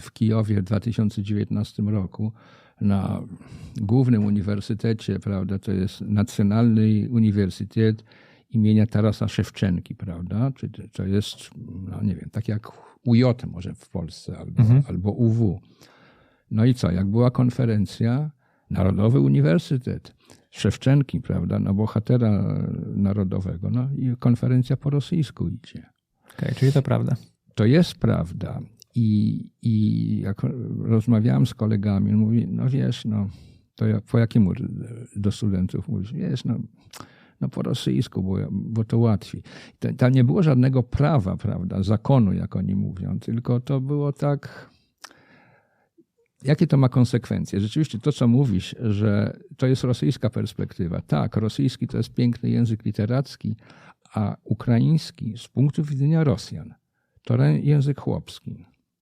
w Kijowie w 2019 roku na głównym uniwersytecie, prawda, to jest Nacjonalny Uniwersytet imienia Tarasa Szewczenki, prawda, czy to jest, no nie wiem, tak jak UJ może w Polsce albo, Mhm. albo UW. No i co, jak była konferencja, Narodowy Uniwersytet Szewczenki, prawda, no bohatera narodowego, no i konferencja po rosyjsku idzie. Okej, czyli to prawda. To jest prawda. I, I jak rozmawiałem z kolegami, mówi, no wiesz, no to ja, po jakiemu do studentów mówisz, wiesz, no, no po rosyjsku, bo, bo to łatwiej. Tam nie było żadnego prawa, prawda, zakonu, jak oni mówią, tylko to było tak... Jakie to ma konsekwencje? Rzeczywiście to, co mówisz, że to jest rosyjska perspektywa. Tak, rosyjski to jest piękny język literacki, a ukraiński z punktu widzenia Rosjan to język chłopski.